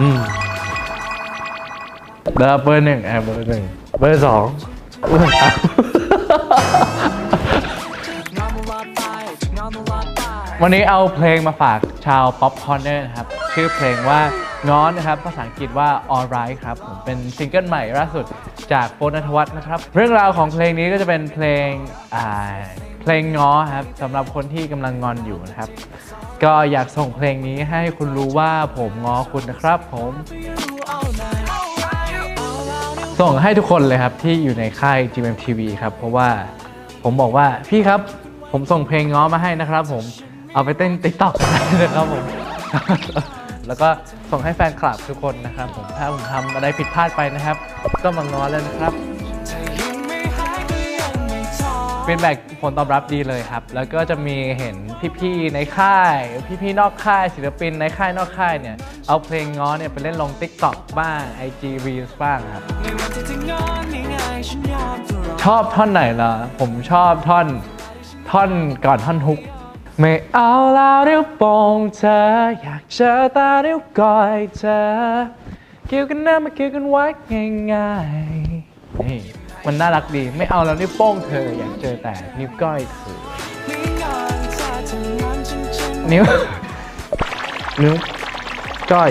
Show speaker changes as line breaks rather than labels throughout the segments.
อืมเบอร์เบอร์หนึ่งอะเบอร์หนึ่งเบอร์สองเบอร์สามวันนี้เอาเพลงมาฝากชาวป๊อปคอร์เนอร์นะครับ ชื่อเพลงว่าง้อนนะครับ ภาษาอังกฤษว่า alright ครับ ผมเป็นซิงเกิลใหม่ล่าสุดจากโฟนนัทวัฒน์นะครับ เรื่องราวของเพลงนี้ก็จะเป็นเพลงอ่าเพลงง้อครับสำหรับคนที่กำลังงอนอยู่นะครับ ก็อยากส่งเพลงนี้ให้คุณรู้ว่าผมง้อคุณนะครับผม ส่งให้ทุกคนเลยครับที่อยู่ในค่าย GMTV ครับ เพราะว่าผมบอกว่าพี่ครับผมส่งเพลงง้อมาให้นะครับ ผมเอาไปเต้นติ๊กต็อกได้นะครับผมแล้วก็ส่งให้แฟนคลับทุกคนนะครับ ผมถ้าผมทำอะไรผิดพลาดไปนะครับ ก็มาง้อแล้วนะครับ เป็นแบบผลตอบรับดีเลยครับ แล้วก็จะมีเห็นพี่ๆในค่าย พี่ๆนอกค่ายศิลปินในค่ายนอกค่ายเนี่ย เอาเพลงง้อเนี่ยไปเล่นลง TikTok บ้าง IG Reels บ้างครับ ชอบท่อนไหนล่ะ ผมชอบท่อนท่อนก่อนท่อนฮุก ไม่เอาแล้วเดี๋ยวโป่งเธอ อยากเจอตาเดี๋ยวก้อยเธอเกี่ยวกันนะมาเกี่ยวกันไว้ง่ายๆนี่ มันน่ารักดี ไม่เอาแล้วนิ้วโป้งเธออยากเจอแต่นิ้วก้อยเธอนิ้ว นิ้วก้อย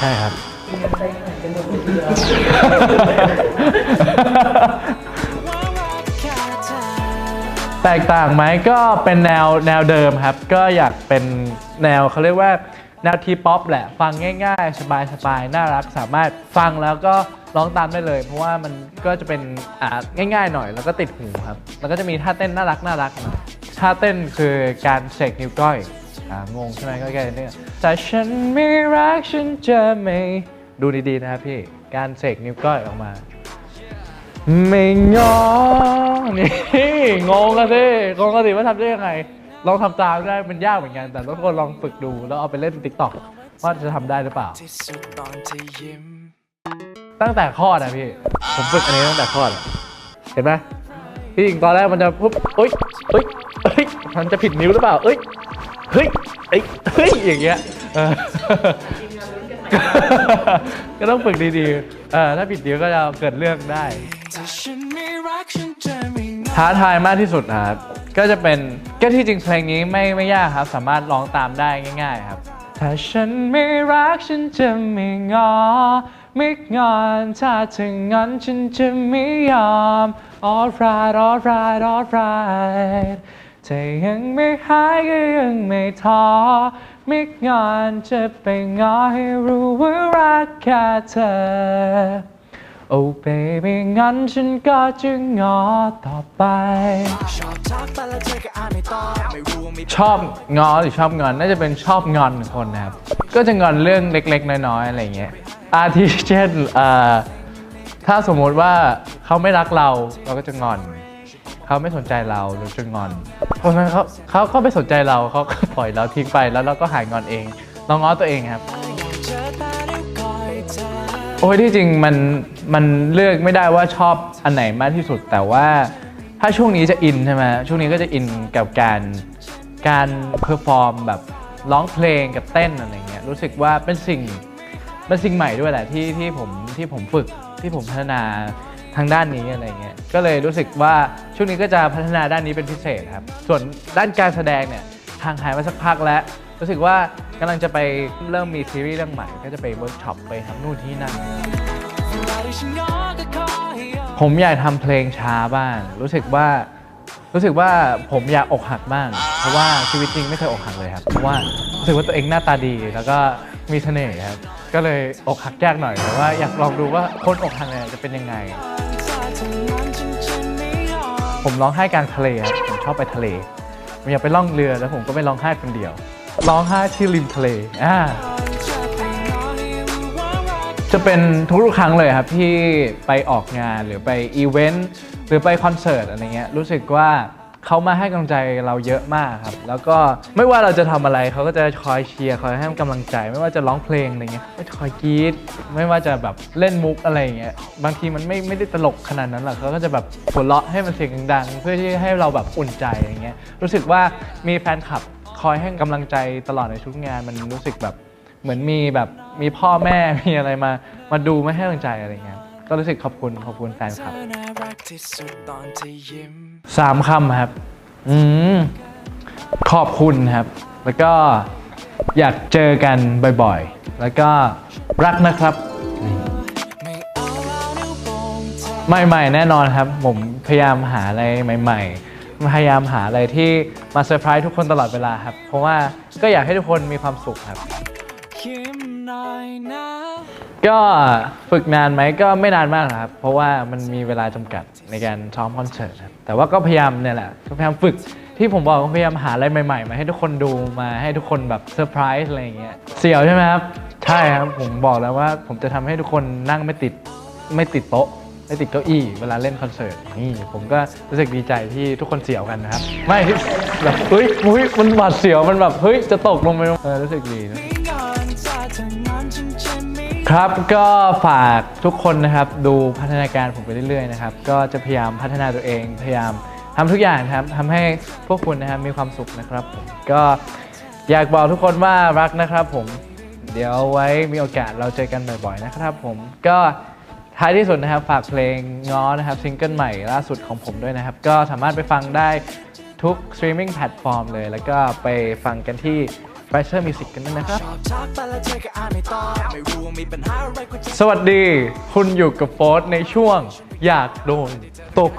ใช่ครับ แตกต่างไหมก็เป็นแนวแนวเดิมครับ ก็อยากเป็นแนวเขาเรียกว่าแนวทีป๊อปแหละ ฟังง่ายๆ สบายๆ น่ารักสามารถฟังแล้วก็ ร้องตามได้เลย เพราะว่ามันก็จะเป็นอ่าง่ายๆหน่อยแล้วก็ติดหูครับ แล้วก็จะมีท่าเต้นน่ารักน่ารักน่อยท่าเต้นคือการเสกนิ้วก้อยอ่างงใช่ไหมก็แค่นี้แต่ฉันไม่รักฉันจะไม่ดูดีๆนะครับพี่การเสกนิ้วก้อยออกมา ไม่งอนี่งงกันสิงงกันสิว่าทำได้ยังไง ลองทำตามได้มันยากเหมือนกัน แต่ทุกคนลองฝึกดูแล้วเอาไปเล่นติ๊กต็อกว่าจะทำได้หรือเปล่า
ตั้
งแต่คลอดนะพี่ ผมฝึกอันนี้ตั้งแต่คลอด เห็นไหมพี่หญิงตอนแรกมันจะปุ๊บเอ้ยเอ้ยเอ้ยมันจะผิดนิ้วหรือเปล่า เอ้ย เฮ้ยเอ้ยเฮ้ยอย่างเงี้ยก็ต้องฝึกดีๆเออถ้าผิดนิ้วก็จะเกิดเรื่องได้ ท้าทายมากที่สุดนะครับ ก็จะเป็นก็ที่จริงเพลงนี้ไม่ไม่ยากครับ สามารถร้องตามได้ง่าย ๆ ครับ ถ้าฉันไม่รักฉันจะไม่งอ ไม่งอนถ้าเธองอนฉันจะไม่ยอม alright alright alright ถ้ายังไม่หายก็ยังไม่ท้อไม่งอนจะไปงอให้รู้ว่ารักแค่เธอโอ้ baby งั้นฉันก็จะงอต่อไป
ชอบทักไปแล้วเธอนไม่ตอบไม่รู้ว่ามี
ชอบงอหรือชอบงอนน่าจะเป็นชอบงอนคนนะครับ ก็จะงอนเรื่องเล็ก ๆ น้อยๆอะไรเงี้ย อาทิเช่นถ้าสมมติว่าเขาไม่รักเราเราก็จะงอน เขาไม่สนใจเราเราจะงอน เพราะฉะนั้นเขาเขาก็ไม่สนใจเราเขาก็ปล่อยเราทิ้งไปแล้วเราก็หายงอนเองเราง้อตัวเองครับ โอ้ยที่จริงมันมันเลือกไม่ได้ว่าชอบอันไหนมากที่สุด แต่ว่าถ้าช่วงนี้จะอินใช่ไหมช่วงนี้ก็จะอินกับการการเพอร์ฟอร์มแบบร้องเพลงกับเต้นอะไรเงี้ยรู้สึกว่าเป็นสิ่ง เป็นสิ่งใหม่ด้วยแหละที่ที่ผมที่ผมฝึกที่ผมพัฒนาทางด้านนี้อะไรเงี้ยก็เลยรู้สึกว่าช่วงนี้ก็จะพัฒนาด้านนี้เป็นพิเศษครับ ส่วนด้านการแสดงเนี่ยห่างหายมาสักพักแล้ว รู้สึกว่ากำลังจะไปเริ่มมีซีรีส์เรื่องใหม่ก็จะไปเวิร์กช็อปไปทำนู่นที่นั่นผมอยากทำเพลงช้าบ้าง รู้สึกว่ารู้สึกว่าผมอยากอกหักบ้าง เพราะว่าชีวิตจริงไม่เคยอกหักเลยครับ เพราะว่ารู้สึกว่าตัวเองหน้าตาดีแล้วก็มีเสน่ห์ครับ ก็เลยอกหักยากหน่อยแต่ว่าอยากลองดูว่าคนอกหักเนี่ยจะเป็นยังไง ผมร้องไห้กลางทะเลครับผมชอบไปทะเลผมอยากไปล่องเรือแล้วผมก็ไม่ร้องไห้คนเดียว ร้องไห้ที่ริมทะเลอ่า
จะไปงอให้รู้ว่ารัก
จะเป็นทุกๆครั้งเลยครับที่ไปออกงานหรือไปอีเวนต์หรือไปคอนเสิร์ตอะไรเงี้ยรู้สึกว่า เขามาให้กำลังใจเราเยอะมากครับ แล้วก็ไม่ว่าเราจะทำอะไรเขาก็จะคอยเชียร์คอยให้กำลังใจ ไม่ว่าจะร้องเพลงอะไรเงี้ยก็คอยกรี๊ดไม่ว่าจะแบบเล่นมุกอะไรเงี้ยบางทีมันไม่ไม่ได้ตลกขนาดนั้นหรอกเขาก็จะแบบหัวเราะให้มันเสียงดังๆ เพื่อที่ให้เราแบบอุ่นใจอะไรเงี้ยรู้สึกว่ามีแฟนคลับคอยให้กำลังใจตลอดในทุกงานมันรู้สึกแบบเหมือนมีแบบมีพ่อแม่มีอะไรมามาดูม่ให้กำลังใจอะไรเงี้ย ก็รู้สึกขอบคุณขอบคุณแฟนคลับ
เธอน่ารักที่สุดตอนที่ยิ้ม
สามคำครับ อืมขอบคุณครับ แล้วก็อยากเจอกันบ่อยๆ แล้วก็รักนะครับ
ไม่เอาแล้วนิ้วโป้งเธอ
ใหม่ๆ แน่นอนครับ ผมพยายามหาอะไรใหม่ๆ พยายามหาอะไรที่มาเซอร์ไพรส์ทุกคนตลอดเวลาครับ เพราะว่าก็อยากให้ทุกคนมีความสุขครับ
ยิ้มหน่อยนะ
ก็ฝึกนานไหมก็ไม่นานมากครับ เพราะว่ามันมีเวลาจำกัดในการซ้อมคอนเสิร์ตครับแต่ว่าก็พยายามเนี่ยแหละพยายามฝึกที่ผมบอกพยายามหาอะไรใหม่ๆ มาให้ทุกคนดูมาให้ทุกคนแบบเซอร์ไพรส์อะไรอย่างเงี้ยเสียวใช่ไหมครับ ใช่ครับ ผมบอกแล้วว่า ผมจะทำให้ทุกคนนั่งไม่ติดไม่ติดโต๊ะไม่ติดเก้าอี้เวลาเล่นคอนเสิร์ตนี่ผมก็รู้สึกดีใจที่ทุกคนเสียวกันนะครับ ไม่แบบเฮ้ยมันหวาดเสียวมันแบบเฮ้ยจะตกลงไปเออรู้สึกดีนะ ครับก็ฝากทุกคนนะครับดูพัฒนาการผมไปเรื่อยๆนะครับก็จะพยายามพัฒนาตัวเอง พยายามทำทุกอย่างครับทำให้พวกคุณนะครับมีความสุขนะครับผมก็อยากบอกทุกคนว่ารักนะครับผมเดี๋ยวไว้มีโอกาสเราเจอกันบ่อยๆนะครับผมก็ท้ายที่สุดนะครับฝากเพลงง้อนะครับซิงเกิลใหม่ล่าสุดของผมด้วยนะครับ ก็สามารถไปฟังได้ทุกสตรีมมิ่งแพลตฟอร์มเลย แล้วก็ไปฟังกันที่ b r i g h t e r Music กันด้วยนะครับ
มีปัญหาอะไรก็จะ
สวัสดี คุณอยู่กับโฟสในช่วง อยากโดนตก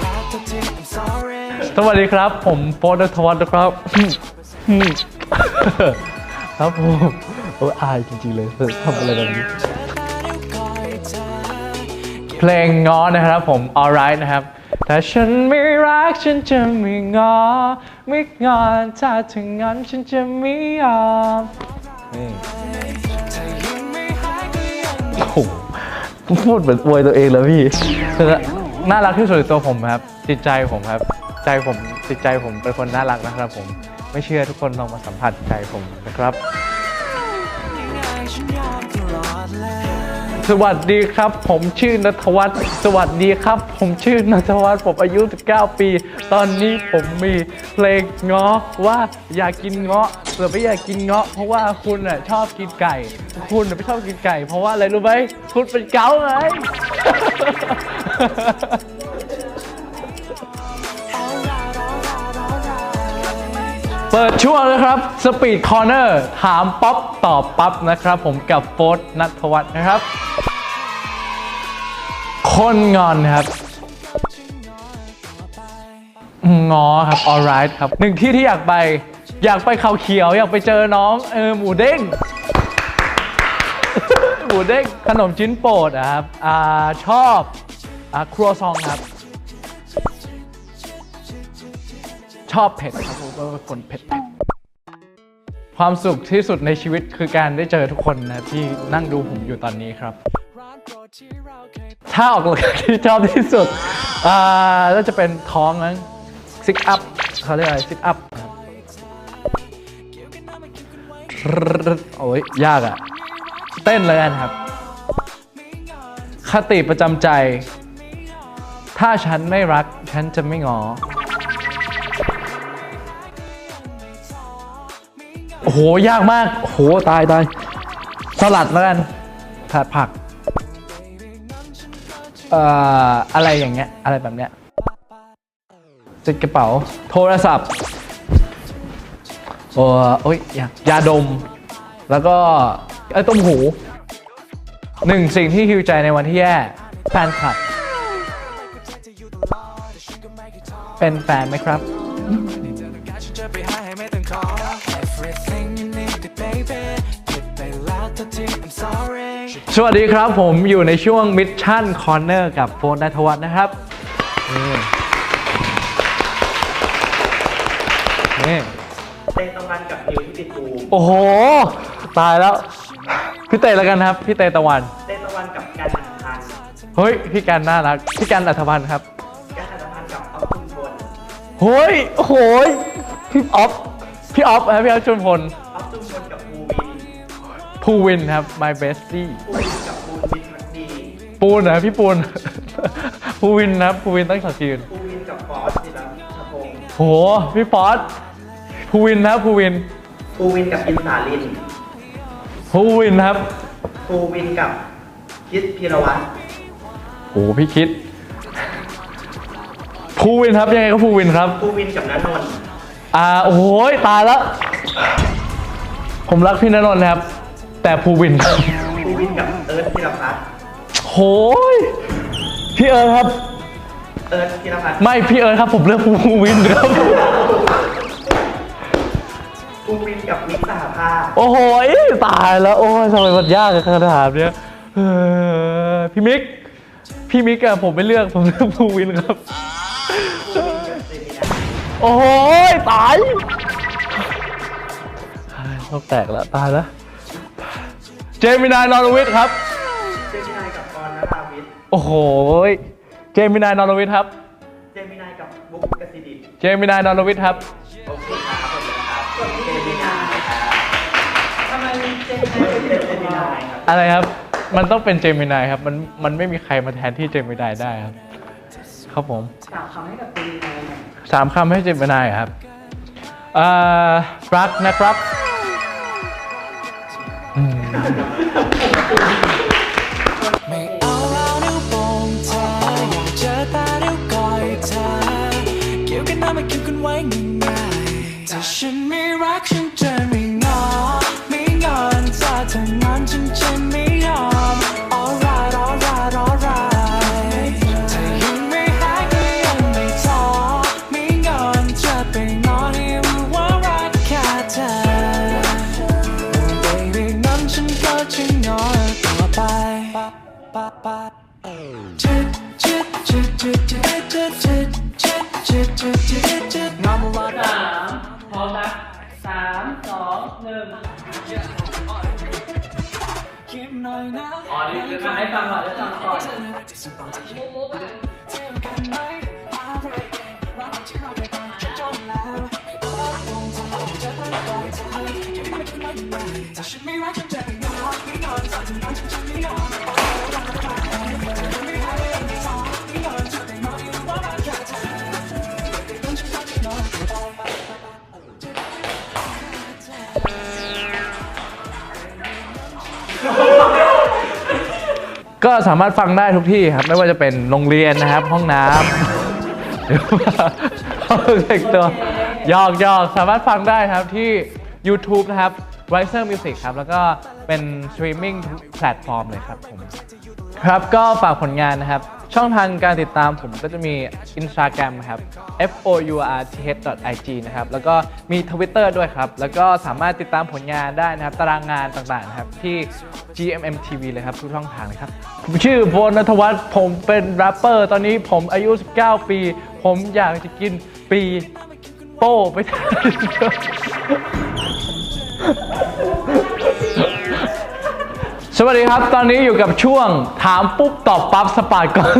แล้วเธอที่ I'm sorry
สวัสดีครับ ผมโฟสนัทวัฒน์นะครับ ครับผมโอ้ยอายจริงๆเลยทำอะไรแบบนี้เพลงง้อนะครับผม alright นะครับ แต่ฉันไม่รักฉันจะไม่ง้อไม่งอนถ้าถึงงั้นฉันจะไม่ยอมนี่โอ้โหพูดเหมือนอวยตัวเองแล้วพี่คือน่ารักที่สุดในตัวผมครับ จิตใจผมครับ ใจผมจิตใจผมเป็นคนน่ารักนะครับผม ไม่เชื่อทุกคนลองมาสัมผัสใจผมนะครับ สวัสดีครับ ผมชื่อนัทวัฒน์สวัสดีครับ ผมชื่อนัทวัฒน์ผมอายุ 19 ปี ตอนนี้ผมมีเพลงเงาะว่าอยากกินเงาะเผื่อไม่อยากกินเงาะเพราะว่าคุณน่ะชอบกินไก่ คุณน่ะไม่ชอบกินไก่ เพราะว่าอะไรรู้ไหมคุณเป็นเกาไง เปิดช่วงแล้วครับ Speed Corner ถามป๊อปตอบปั๊บนะครับ ผมกับโฟสนัทวัฒน์นะครับ คนงอนครับงอครับ alright ครับหนึ่งที่ที่อยากไป อยากไปเขาเขียว อยากไปเจอน้องเออหมูเด้งหมูเด้งขนมชิ้นโปรดอะครับอ่าชอบอ่าครัวซองครับ ชอบเผ็ดครับผมเป็นคนเผ็ดเผ็ดความสุขที่สุดในชีวิตคือการได้เจอทุกคนนะที่นั่งดูผมอยู่ตอนนี้ครับ ถ้าออกกำลังกายที่ชอบที่สุดอ่าน่าจะเป็นท้องนั้นซิกอัพเขาเรียกอะไรซิกอัพโอ้ยยากอะเต้นเลยกันครับ คติประจำใจ ถ้าฉันไม่รัก ฉันจะไม่งอ โหยากมากโหตายตายสลัดแล้วกันผัดผักเอ่ออะไรอย่างเงี้ยอะไรแบบเนี้ยจิดกระเป๋า โทรศัพท์โอ้โอ้ยยายาดม แล้วก็ไอ้ต้มหูหนึ่งสิ่งที่ฮิวใจในวันที่แย่แฟนคลับ เป็นแฟนไหมครับ
ฉันจะไปหาให้ไม่ต้องขอ Everything you need baby คิดไปแล้วเธอที่ I'm sorry
สวัสดีครับผมอยู่ในช่วงมิชชั่นคอร์เนอร์กับโฟนนัทวัฒน์นะครับนี่นี่
เตตะวันกับนิวที่ติดตูม
โอ้โห ตายแล้ว พี่เตยแล้วกันครับ พี่เตยตะวัน
เตตะวันกับการอันพันธ์
เฮ้ย พี่การน่ารัก พี่การอัธพันธ์ครับ
การอันพันธ์กับออฟคุณพล
เฮ้ยโอ้โหยพี่ออฟ พี่ออฟครับพี่ออฟชุนพล
ออฟตุ้มพลกับภูวิน
ภูวินครับ my bestie
ภูวินกับภูวินพักดี
ปูนนะพี่ปูน ภูวินนะครับภูวินตั้งฉากยืน
ภูวินกับฟอสจิรัตพงศ์
โหพี่ฟอสภูวินครับภูวิน
ภูวินกับอินสาลิน
ภูวินครับ
ภูวินกับคิดพีรวัตร
โอ้พี่คิดภูวินครับยังไงก็ภูวินครับ
ภูวินกับนันนนท์
อ่าโอ้โหตายแล้ว ผมรักพี่ณนนท์นะครับ แต่ภูวินครับ
ภูวินกับเอิร์ธพีรพัฒน์
โหยพี่เอิร์ธครับ
เอิร์ธพีรพัฒน์
ไม่พี่เอิร์ธครับ ผมเลือกภูวินครับ
ภูวินกับมิกซ์สหภาพ
โอ้โหยตายแล้วโอ้ยทำไมมันยากขนาดเนี้ยเออพี่มิก พี่มิกอะผมไม่เลือกผมเลือกภูวินครับ โอ้โหยตายต้องแตกแล้วตายแล้ว เจมินายนอร์วิทครับ
เจมินายกับกรณ์นราวิทย์
โอ้โหยเจมินายนอร์วิทครับ
เจมินายกับบุ๊กกสิดิต
เจมินายนอร์วิทครับ
โอเคครับขอบคุณครับส่วนเจมินายครับทำไมเจมินายเป็นเจมินายครับ
อะไรครับ มันต้องเป็นเจมินายครับ มัน มันไม่มีใครมาแทนที่เจมินายได้ครับ ครับผม
สาวคำให้กับเจมินายหน่อย
สามคำให้เจมินายครับรักนะครับ
ฉันม่รักฉันจะไม่งอไม่งอนถ้าเธอนั้นฉันจะม่ ขายฟังก่อห้วจำอะฉันไม่รักจนโม
โยมไม่นอน
สอน
จนนอน
จนฉันไม่
ก็สามารถฟังได้ทุกที่ครับ ไม่ว่าจะเป็นโรงเรียนนะครับ ห้องน้ำหรือว่าห้องแต่งตัวยอกยอกสามารถฟังได้ครับที่ YouTube นะครับ Riser Music ครับ แล้วก็เป็นสตรีมมิ่งแพลตฟอร์มเลยครับผม ครับก็ฝากผลงานนะครับ ช่องทางการติดตามผมก็จะมี Instagram ครับ f o u r t h i g นะครับ แล้วก็มี Twitter ด้วยครับ แล้วก็สามารถติดตามผลงานได้นะครับ ตารางงานต่างๆนะครับ ที่ GMM TV เลยครับ ทุกช่องทางเลยครับผมชื่อโบนัทวัฒน์ผมเป็นแรปเปอร์ ตอนนี้ผมอายุ 19 ปี ผมอยากจะกินปีโป้ไป สวัสดีครับ ตอนนี้อยู่กับช่วงถามปุ๊บตอบปั๊บสปาร์ก่อน